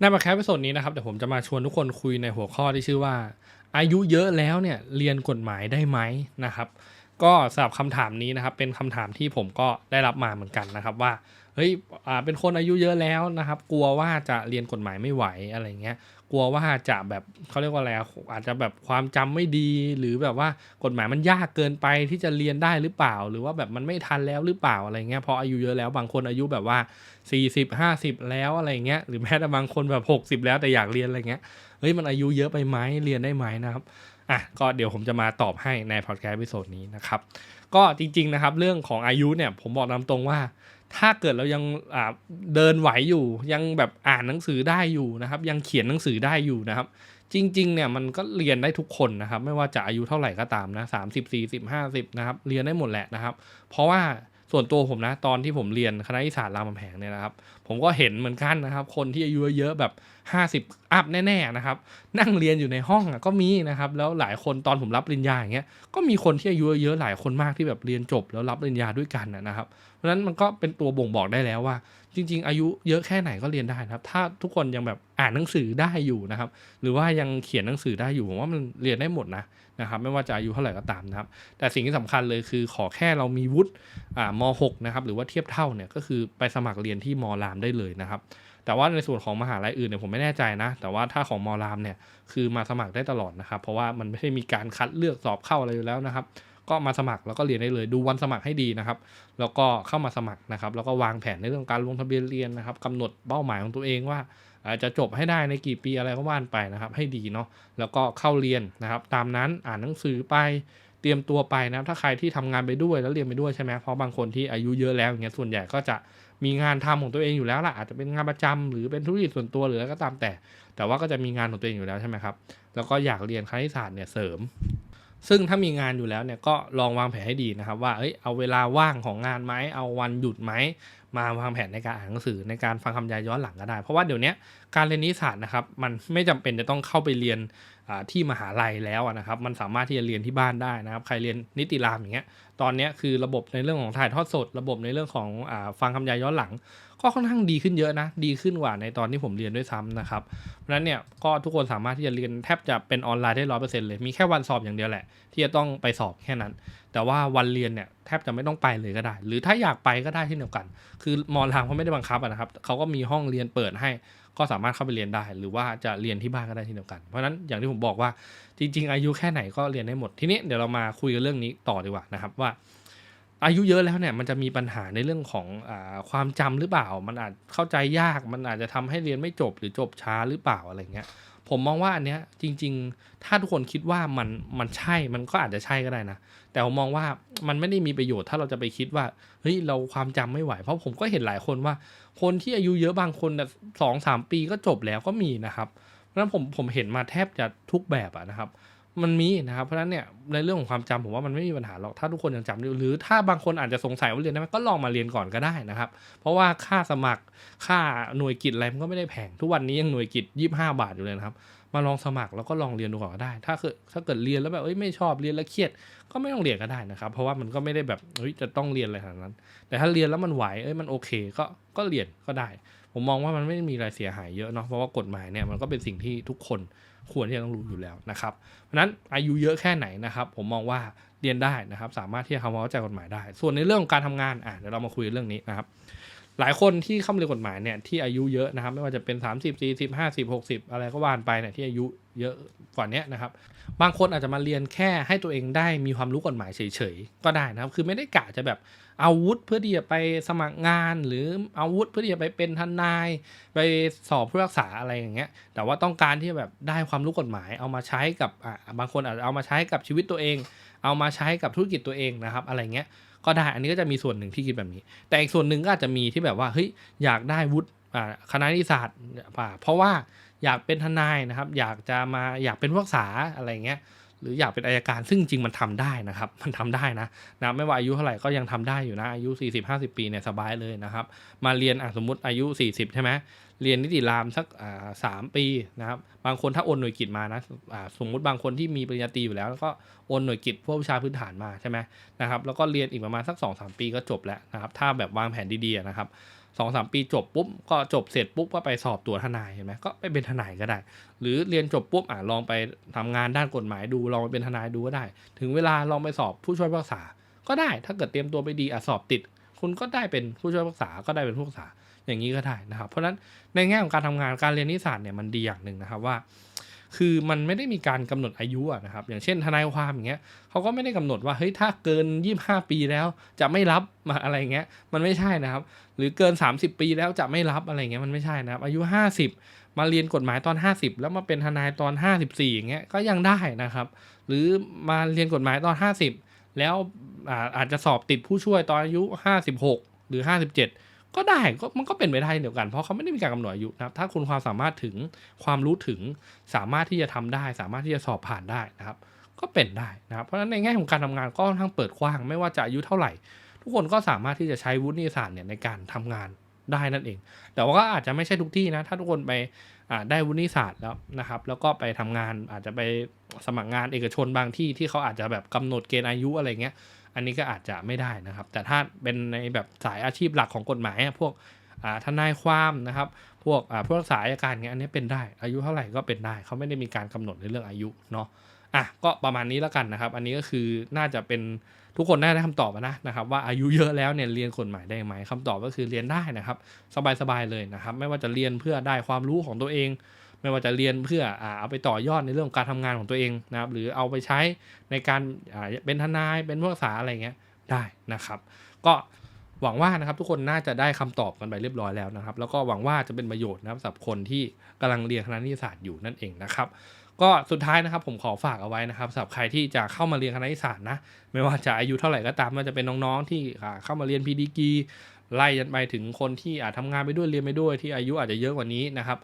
ในมาแคปวิดีโอนี้นะครับเดี๋ยวผมจะมาชวนทุกคนคุยในหัวข้อที่ชื่อว่า อายุเยอะแล้วเนี่ยเรียนกฎหมายได้ไหมนะครับก็สำหรับคำถามนี้นะครับเป็นคำถามที่ผมก็ได้รับมาเหมือนกันนะครับว่าเฮ้ยอ่าเป็นคนอายุเยอะแล้วนะครับ กลัวว่าจะเรียนกฎหมายไม่ไหวอะไรเงี้ย กลัวว่าจะแบบเขาเรียกว่าอะไรอาจจะแบบความจำไม่ดีหรือแบบว่ากฎหมายมันยากเกินไปที่จะเรียนได้หรือเปล่า หรือว่าแบบมันไม่ทันแล้วหรือเปล่าอะไรเงี้ยเพราะอายุเยอะแล้วบางคนอายุแบบว่า 40 50 แล้วอะไรเงี้ยหรือแม้แต่บางคนแบบ 60 แล้วแต่อยากเรียนอะไรเงี้ยเฮ้ยมันอายุเยอะไปไหมเรียนได้ไหมนะครับอะก็เดี๋ยวผมจะมาตอบให้ในพอดแคสต์วิดีโอนี้นะครับ ก็จริง ๆ นะครับ เรื่องของอายุเนี่ยผมบอกตามตรงว่า ถ้าเกิดเรายังเดินไหวอยู่ ยังแบบอ่านหนังสือได้อยู่นะครับ ยังเขียนหนังสือได้อยู่นะครับ จริง ๆ เนี่ยมันก็เรียนได้ทุกคนนะครับ ไม่ว่าจะอายุเท่าไหร่ก็ตามนะสามสิบสี่สิบห้าสิบนะครับ เรียนได้หมดแหละนะครับ เพราะว่าส่วนตัวผมนะตอนที่ผมเรียนคณะอิสาสร์รามคำแหงเนี่ยนะครับ ผมก็เห็นเหมือนกันนะครับ คนที่อายุเยอะแบบ 50 อัพแน่ๆนะครับ นั่งเรียนอยู่ในห้องอะก็มีนะครับ แล้วหลายคนตอนผมรับปริญญาอย่างเงี้ย ก็มีคนที่อายุเยอะหลายคนมากที่แบบเรียนจบแล้วรับปริญญาด้วยกันนะครับ เพราะฉะนั้นมันก็เป็นตัวบ่งบอกได้แล้วว่า จริง ๆ อายุเยอะแค่ไหนก็เรียนได้นะครับ ถ้าทุกคนยังแบบอ่านหนังสือได้อยู่นะครับ หรือว่ายังเขียนหนังสือได้อยู่ผมว่ามันเรียนได้หมดนะนะครับไม่ว่าจะอายุเท่าไหร่ก็ตามนะครับแต่สิ่งที่สำคัญเลยคือขอแค่เรามีวุฒิอ่าม6 นะครับหรือว่าเทียบเท่าเนี่ยก็คือไปสมัครเรียนที่มรามได้เลยนะครับ แต่ว่าในส่วนของมหาลัยอื่นเนี่ยผมไม่แน่ใจนะ แต่ว่าถ้าของมอรามเนี่ยคือมาสมัครได้ตลอดนะครับ เพราะว่ามันไม่ได้มีการคัดเลือกสอบเข้าอะไรอยู่แล้วนะครับ ก็มาสมัครแล้วก็เรียนได้เลย ดูวันสมัครให้ดีนะครับ แล้วก็เข้ามาสมัครนะครับ แล้วก็วางแผนในเรื่องการลงทะเบียนเรียนนะครับกำหนดเป้าหมายของตัวเองว่าอาจจะจบให้ได้ในกี่ปีอะไรก็ว่านไปนะครับ ให้ดีเนาะแล้วก็เข้าเรียนนะครับ ตามนั้นอ่านหนังสือไปเตรียมตัวไปนะถ้าใครที่ทำงานไปด้วยแล้วเรียนไปด้วยใช่ไหมเพราะบางคนที่อายุเยอะแล้วอย่างเงี้ยส่วนใหญ่ก็จะ มีงานทำของตัวเองอยู่แล้วล่ะอาจจะเป็นงานประจำหรือเป็นธุรกิจส่วนตัวหรืออะไรก็ตามแต่ แต่ว่าก็จะมีงานของตัวเองอยู่แล้วใช่ไหมครับแล้วก็อยากเรียนคณิตศาสตร์เนี่ยเสริม ซึ่งถ้ามีงานอยู่แล้วเนี่ยก็ลองวางแผนให้ดีนะครับ ว่าเอ้ยเอาเวลาว่างของงานไหมเอาวันหยุดไหมมาวางแผนในการอ่านหนังสือในการฟังคำยายย้อนหลังก็ได้ เพราะว่าเดี๋ยวนี้การเรียนนิสสาสตร์นะครับมันไม่จำเป็นจะต้องเข้าไปเรียน ที่มหาลัยแล้วนะครับ มันสามารถที่จะเรียนที่บ้านได้นะครับ ใครเรียนนิติรามอย่างเงี้ย ตอนนี้คือระบบในเรื่องของถ่ายทอดสด ระบบในเรื่องของอฟังคำยายย้อนหลังก็ค่อนข้างดีขึ้นเยอะนะ ดีขึ้นกว่าในตอนที่ผมเรียนด้วยซ้ำนะครับ เพราะนั้นเนี่ยก็ทุกคนสามารถที่จะเรียนแทบจะเป็นออนไลน์ได้ร้อยเปอร์เซ็นต์เลย มีแค่วันสอบอย่างเดียวแหละ ที่จะต้องไปสอบแค่นั้น แต่ว่าวันเรียนเนี่ยแทบจะไม่ต้องไปเลยก็ได้ หรือถ้าอยากไปก็ได้เช่นเดียวกัน คือมอรามเขาไม่ได้บังคับนะครับเขาก็มีห้องเรียนเปิดให้ก็สามารถเข้าไปเรียนได้ หรือว่าจะเรียนที่บ้านก็ได้เช่นเดียวกัน เพราะฉะนั้นอย่างที่ผมบอกว่าจริง ๆ อายุแค่ไหนก็เรียนได้หมดทีนี้เดี๋ยวเรามาคุยกันเรื่องนี้ต่อดีกว่านะครับว่า อายุเยอะแล้วเนี่ยมันจะมีปัญหาในเรื่องของอความจำหรือเปล่า มันอาจเข้าใจยาก มันอาจจะทำให้เรียนไม่จบหรือจบช้าหรือเปล่าอะไรเงี้ย ผมมองว่าอันเนี้ยจริง ๆ ถ้าทุกคนคิดว่ามันมันใช่ มันก็อาจจะใช่ก็ได้นะ แต่ผมมองว่ามันไม่ได้มีประโยชน์ถ้าเราจะไปคิดว่าเฮ้ยเราความจำไม่ไหว เพราะผมก็เห็นหลายคนว่า คนที่อายุเยอะบางคนสองสามปีก็จบแล้วก็มีนะครับเพราะฉะนั้นผมผมเห็นมาแทบจะทุกแบบอะนะครับ มันมีนะครับเพราะฉะนั้นเนี่ยในเรื่องของความจำผมว่ามันไม่มีปัญหาหรอกถ้าทุกคนยังจำได้หรือถ้าบางคนอาจจะสงสัยว่าเรียนได้ไหมก็ลองมาเรียนก่อนก็ได้นะครับ เพราะว่าค่าสมัครค่าหน่วยกิจอะไรมันก็ไม่ได้แพงทุกวันนี้ยังหน่วยกิจยี่ห้าบาทอยู่เลยนะครับมาลองสมัครแล้วก็ลองเรียนดูก่อนก็ได้ ถ้าเกิดถ้าเกิดเรียนแล้วแบบเอ้ยไม่ชอบเรียนแล้วเครียดก็ไม่ต้องเรียนก็ได้นะครับ เพราะว่ามันก็ไม่ได้แบบเฮ้ยจะต้องเรียนอะไรขนาดนั้น แต่ถ้าเรียนแล้วมันไหวเอ้ยมันโอเค ก็ก็เรียนก็ได้ ผมมองว่ามันไม่ได้มีอะไรเสียหายเยอะเนาะเพราะว่ากฎหมายเนี่ยมันก็เป็นสิ่งที่ทุกคนควรที่จะต้องรู้อยู่แล้วนะครับเพราะนั้นอายุเยอะแค่ไหนนะครับผมมองว่าเรียนได้นะครับ สามารถที่จะทำความเข้าใจกฎหมายได้ ส่วนในเรื่องของการทำงานอะเดี๋ยวเรามาคุยเรื่องนี้นะครับ หลายคนที่เข้ามาเรียนกฎหมายเนี่ยที่อายุเยอะนะครับ ไม่ว่าจะเป็น 30 40 50 60 อะไรก็ว่านไปเนี่ยที่อายุเยอะกว่านี้นะครับ บางคนอาจจะมาเรียนแค่ให้ตัวเองได้มีความรู้กฎหมายเฉยๆก็ได้นะครับ คือไม่ได้กะจะแบบเอาวุธเพื่อที่จะไปสมัครงาน หรือเอาวุธเพื่อที่จะไปเป็นทนาย ไปสอบผู้รักษาอะไรอย่างเงี้ย แต่ว่าต้องการที่จะแบบได้ความรู้กฎหมายเอามาใช้กับอ่าบางคนอาจจะเอามาใช้กับชีวิตตัวเอง เอามาใช้กับธุรกิจตัวเองนะครับ อะไรเงี้ย ก็ได้ อันนี้ก็จะมีส่วนหนึ่งที่คิดแบบนี้ แต่อีกส่วนหนึ่งก็อาจจะมีที่แบบว่าเฮ้ยอยากได้วุฒิคณะนิติศาสตร์เพราะว่าอยากเป็นทนายนะครับ อยากจะมาอยากเป็นผู้รักษาอะไรเงี้ยหรืออยากเป็นอายการซึ่งจริงมันทำได้นะครับ มันทำได้นะนะไม่ว่าอายุเท่าไหร่ก็ยังทำได้อยู่นะอายุ 40-50 ปีเนี่ยสบายเลยนะครับ มาเรียนอะสมมติอายุ 40 ใช่ไหม เรียนนิติรามสักสามปีนะครับ บางคนถ้าโอนหน่วยกิจมานะสมมุติบางคนที่มีปริญญาตรีอยู่แล้วแล้วก็โอนหน่วยกิจพวกวิชาพื้นฐานมาใช่ไหมนะครับ แล้วก็เรียนอีกประมาณสัก2อสปีก็จบแล้วนะครับ ถ้าแบบวางแผนดีๆนะครับสองสามปีจบปุ๊บก็จบเสร็จปุ๊บก็ไปสอบตัวทนายเห็นไหมก็ไปเป็นทนายก็ได้ หรือเรียนจบปุ๊บอะลองไปทำงานด้านกฎหมายดูลองไปเป็นทนายดูก็ได้ ถึงเวลาลองไปสอบผู้ช่วยพิพากษาก็ได้ ถ้าเกิดเตรียมตัวไปดีอะสอบติด คุณก็ได้เป็นผู้ช่วยพิพากษาก็ได้เป็นผู้พิพากษา อย่างนี้ก็ได้นะครับ เพราะฉะนั้นในแง่ของการทำงานการเรียนนิสสัตเนี่ยมันดีอย่างหนึ่งนะครับว่า คือมันไม่ได้มีการกำหนดอายุนะครับ อย่างเช่นทนายความอย่างเงี้ยเขาก็ไม่ได้กำหนดว่าเฮ้ยถ้าเกิน 25 ปีแล้วจะไม่รับมาอะไรเงี้ยมันไม่ใช่นะครับ หรือเกิน 30 ปีแล้วจะไม่รับอะไรเงี้ยมันไม่ใช่นะครับ อายุ 50 มาเรียนกฎหมายตอน 50 แล้วมาเป็นทนายตอน 54 อย่างเงี้ยก็ยังได้นะครับ หรือมาเรียนกฎหมายตอน 50 แล้วอาอาจจะสอบติดผู้ช่วยตอนอายุ 56 หรือ 57 ก็ได้ก็มันก็เป็นไปได้เดียวกัน เพราะเขาไม่ได้มีการกำหนดอายุนะครับ ถ้าคุณความสามารถถึงความรู้ถึงสามารถที่จะทำได้ สามารถที่จะสอบผ่านได้นะครับ ก็เป็นได้นะครับ เพราะฉะนั้นในแง่ของการทำงานก็ค่อนข้างเปิดกว้าง ไม่ว่าจะอายุเท่าไหร่ ทุกคนก็สามารถที่จะใช้วุฒิศาสตร์เนี่ยในการทำงานได้นั่นเอง แต่ว่าก็อาจจะไม่ใช่ทุกที่นะ ถ้าทุกคนไปได้วุฒิศาสตร์แล้วนะครับ แล้วก็ไปทำงานอาจจะไปสมัครงานเอกชนบางที่ที่เขาอาจจะแบบกำหนดเกณฑ์อายุอะไรเงี้ย อันนี้ก็อาจจะไม่ได้นะครับ แต่ถ้าเป็นในแบบสายอาชีพหลักของกฎหมายพวกทนายความนะครับ พวกผู้รักษาอัยการเงี้ยอันนี้เป็นได้ อายุเท่าไหร่ก็เป็นได้ เขาไม่ได้มีการกำหนดในเรื่องอายุเนาะอะก็ประมาณนี้แล้วกันนะครับ อันนี้ก็คือน่าจะเป็นทุกคนน่าได้คำตอบนะนะครับว่าอายุเยอะแล้วเนี่ยเรียนกฎหมายได้ไหมคำตอบก็คือเรียนได้นะครับ สบายๆเลยนะครับ ไม่ว่าจะเรียนเพื่อได้ความรู้ของตัวเอง ไม่ว่าจะเรียนเพื่อเอาไปต่อยอดในเรื่องการทำงานของตัวเองนะครับ หรือเอาไปใช้ในการเป็นทนายเป็นผู้รักษาอะไรเงี้ยได้นะครับ ก็หวังว่านะครับทุกคนน่าจะได้คำตอบกันไปเรียบร้อยแล้วนะครับ แล้วก็หวังว่าจะเป็นประโยชน์นะครับสำหรับคนที่กำลังเรียนคณะนิติศาสตร์อยู่นั่นเองนะครับก็สุดท้ายนะครับผมขอฝากเอาไว้นะครับสำหรับใครที่จะเข้ามาเรียนคณะนิติศาสตร์นะไม่ว่าจะอายุเท่าไหร่ก็ตามไม่ว่าจะเป็นน้องๆที่เข้ามาเรียนพีดีกีไล่ยันไปถึงคนที่อาจทำงานไปด้วยเรียนไปด้วยที่อายุอาจจะเยอะกว่านี้นะครับ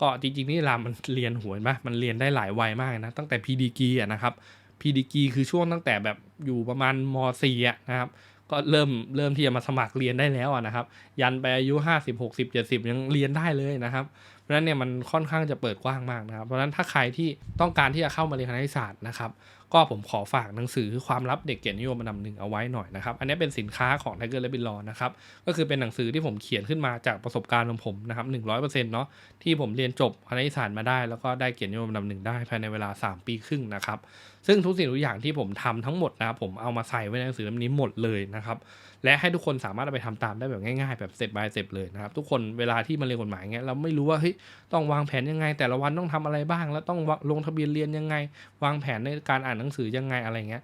ก็จริงๆนี่รามมันเรียนหวเห็นปะมันเรียนได้หลายวัยมากนะ ตั้งแต่พีดีกีอะนะครับพีดีกีคือช่วงตั้งแต่แบบอยู่ประมาณม .4 อะนะครับ ก็เริ่มเริ่มที่จะมาสมัครเรียนได้แล้วอะนะครับ ยันไปอายุ 50 60 70 ยังเรียนได้เลยนะครับเพราะฉะนั้นเนี่ยมันค่อนข้างจะเปิดกว้างมากนะครับ เพราะฉะนั้นถ้าใครที่ต้องการที่จะเข้ามาเรียนคณะนิตศาสตร์นะครับ ก็ผมขอฝากหนังสือความลับเด็กเกียรตินิยมอันดับหนึ่งเอาไว้หน่อยนะครับ อันนี้เป็นสินค้าของ Tiger และบิลลอนะครับ ก็คือเป็นหนังสือที่ผมเขียนขึ้นมาจากประสบการณ์ของผมนะครับหนึ่งร้อยเปอร์เซ็นต์เนาะที่ผมเรียนจบคณะนิตศาสตร์มาได้ แล้วก็ได้เกียรตินิยมอันดับหนึ่งได้ภายในเวลา 3 ปีครึ่งนะครับ ซึ่งทุกสิ่งทุกอย่างที่ผมทำทั้งหมดนะครับผมเอามาใส่ไว้ในหนังสือเล่มนี้หมดเลยนะครับและให้ทุกคนสามารถเอาไปทำตามได้แบบง่ายๆแบบเสร็จบายเสร็จเลยนะครับทุกคนเวลาที่มาเรียนกฎหมายเงี้ยเราไม่รู้ว่าเฮ้ยต้องวางแผนยังไง แต่ละวันต้องทำอะไรบ้าง แล้วต้องลงทะเบียนเรียนยังไง วางแผนในการอ่านหนังสือยังไงอะไรเงี้ย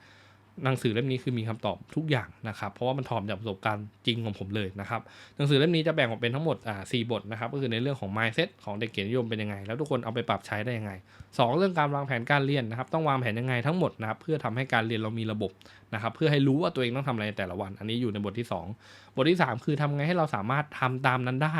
หนังสือเล่มนี้คือมีคำตอบทุกอย่างนะครับ เพราะว่ามันถอมจากประสบการณ์จริงของผมเลยนะครับ หนังสือเล่มนี้จะแบ่งออกเป็นทั้งหมดอ่าสบทนะครับ ก็คือในเรื่องของ mindset ของเด็กเกียรตินิยมเป็นยังไง แล้วทุกคนเอาไปปรับใช้ได้ยังไงสองเรื่องการวางแผนการเรียนนะครับ ต้องวางแผนยังไงทั้งหมดนะครับ เพื่อทำให้การเรียนเรามีระบบ นะครับเพื่อให้รู้ว่าตัวเองต้องทำอะไรในแต่ละวัน อันนี้อยู่ในบทที่สองบทที่สามคือทำไงให้เราสามารถทำตามนั้นได้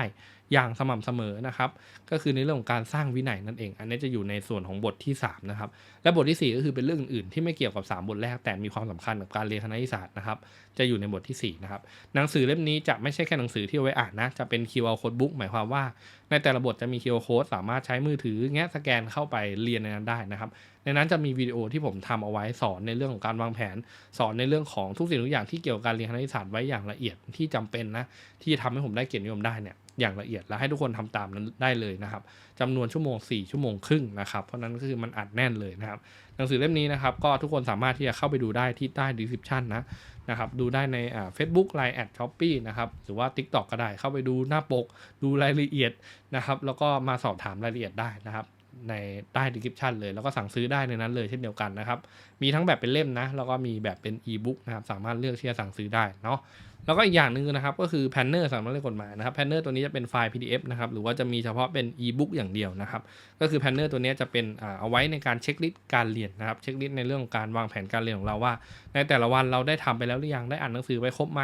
อย่างสม่ำเสมอนะครับ ก็คือในเรื่องของการสร้างวินัยนั่นเอง อันนี้จะอยู่ในส่วนของบทที่สามนะครับและบทที่ 4 ก็คือเป็นเรื่องอื่นที่ไม่เกี่ยวกับ 3 บทแรกแต่มีความสำคัญกับการเรียนคณะนิตศาสตร์นะครับ จะอยู่ในบทที่4นะครับหนังสือเล่มนี้จะไม่ใช่แค่หนังสือที่เอาไว้อ่านนะจะเป็น QR code book หมายความว่า ในแต่ละบทจะมี QR code สามารถใช้มือถือแงะสแกนเข้าไปเรียนในนั้นได้นะครับ ในนั้นจะมีวิดีโอที่ผมทำเอาไว้สอนในเรื่องของการวางแผน สอนในเรื่องของทุกสิ่งทุกอย่างที่เกี่ยวกับการเรียนคณิตศาสตร์ไว้อย่างละเอียดที่จำเป็นนะที่ทำให้ผมได้เกียรตินิยมได้เนี่ย อย่างละเอียด และให้ทุกคนทำตามนั้นได้เลยนะครับจำนวนชั่วโมง 4 ชั่วโมงครึ่งนะครับ เพราะนั้นก็คือมันอัดแน่นเลยนะครับ หนังสือเล่มนี้นะครับ ก็ทุกคนสามารถที่จะเข้าไปดูได้ที่ใต้ description นะนะครับ ดูได้ในอ่า Facebook Line แอดช้อปปี้นะครับ หรือว่า TikTok ก็ได้เข้าไปดูหน้าปก ดูรายละเอียดนะครับ แล้วก็มาสอบถามรายละเอียดได้นะครับ ในใต้ description เลย แล้วก็สั่งซื้อได้ในนั้นเลยเช่นเดียวกันนะครับ มีทั้งแบบเป็นเล่มนะ แล้วก็มีแบบเป็น e-book นะครับ สามารถเลือกที่จะสั่งซื้อได้เนาะ แล้วก็อีกอย่างหนึ่งนะครับ ก็คือแพนเนอร์สำหรับเรื่องกฎหมายนะครับแพนเนอร์ตัวนี้จะเป็นไฟล์ PDF นะครับ หรือว่าจะมีเฉพาะเป็น e-book อย่างเดียวนะครับ ก็คือแพนเนอร์ตัวนี้จะเป็นอ่าเอาไว้ในการเช็คลิสต์การเรียนนะครับ เช็คลิสต์ในเรื่องของการวางแผนการเรียนของเราว่า ในแต่ละวันเราได้ทำไปแล้วหรือยัง ได้อ่านหนังสือไปครบไหม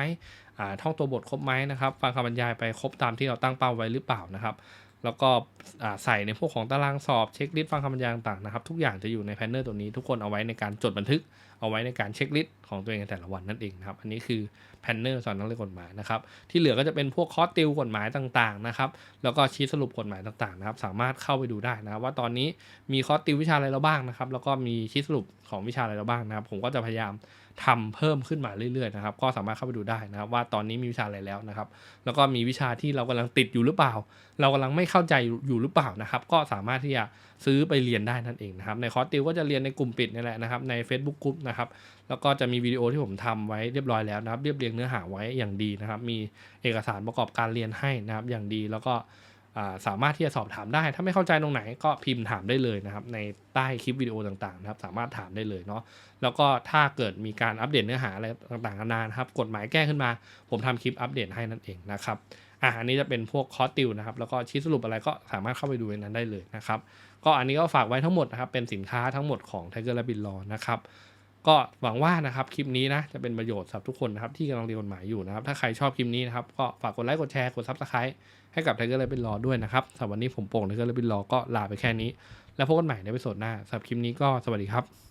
ท่องตัวบทครบไหมนะครับ ฟังคำบรรยายไปครบตามที่เราตั้งเป้าไว้หรือเปล่านะครับ แล้วก็ใส่ในพวกของตารางสอบเช็คลิสต์ฟังคำบรรยายต่างๆนะครับ ทุกอย่างจะอยู่ในแพนเนอร์ตัวนี้ทุกคนเอาไว้ในการจดบันทึกเอาไว้ในการเช็คลิสต์ของตัวเองในแต่ละวันนั่นเองนะครับอันนี้คือแพนเนอร์สอนนักเรียนกฎหมายนะครับที่เหลือก็จะเป็นพวกคอร์สติวกฎหมายต่างๆนะครับแล้วก็ชี้สรุปกฎหมายต่างๆนะครับสามารถเข้าไปดูได้นะครับว่าตอนนี้มีคอร์สติววิชาอะไรแล้วบ้างนะครับแล้วก็มีชี้สรุปของวิชาอะไรแล้วบ้างนะครับผมก็จะพยายามทำเพิ่มขึ้นมาเรื่อยๆนะครับก็สามารถเข้าไปดูได้นะครับว่าตอนนี้มีวิชาอะไรแล้วนะครับ แล้วก็มีวิชาที่เรากำลังติดอยู่หรือเปล่า เรากำลังไม่เข้าใจอยู่หรือเปล่านะครับ ก็สามารถที่จะซื้อไปเรียนได้นั่นเองนะครับ ในคอร์สติวก็จะเรียนในกลุ่มปิดนี่แหละนะครับ ใน Facebook กลุ่มนะครับ แล้วก็จะมีวิดีโอที่ผมทำไว้เรียบร้อยแล้วนะครับ เรียบเรียงเนื้อหาไว้อย่างดีนะครับ มีเอกสารประกอบการเรียนให้นะครับ อย่างดีแล้วก็สามารถที่จะสอบถามได้ ถ้าไม่เข้าใจตรงไหนก็พิมพ์ถามได้เลยนะครับ ในใต้คลิปวิดีโอต่างๆนะครับ สามารถถามได้เลยเนาะ แล้วก็ถ้าเกิดมีการอัปเดตเนื้อหาอะไรต่างๆนานานะครับ กฎหมายแก้ขึ้นมา ผมทำคลิปอัปเดตให้นั่นเองนะครับ อะอันนี้จะเป็นพวกคอร์สติวนะครับ แล้วก็ชี้สรุปอะไรก็สามารถเข้าไปดูในนั้นได้เลยนะครับ ก็อันนี้ก็ฝากไว้ทั้งหมดนะครับ เป็นสินค้าทั้งหมดของ Tiger Rabbit Law นะครับ ก็หวังว่านะครับคลิปนี้นะจะเป็นประโยชน์สำหรับทุกคนนะครับที่กำลังเรียนกฎหมายอยู่นะครับ ถ้าใครชอบคลิปนี้นะครับก็ฝากกดไลค์กดแชร์กด Subscribe ให้กับ Tiger Rabbit Law ด้วยนะครับสำหรับวันนี้ผมโป่ง Tiger Rabbit Law ก็ลาไปแค่นี้ แล้วพบกันใหม่ในวิดีโอหน้าสำหรับคลิปนี้ก็สวัสดีครับ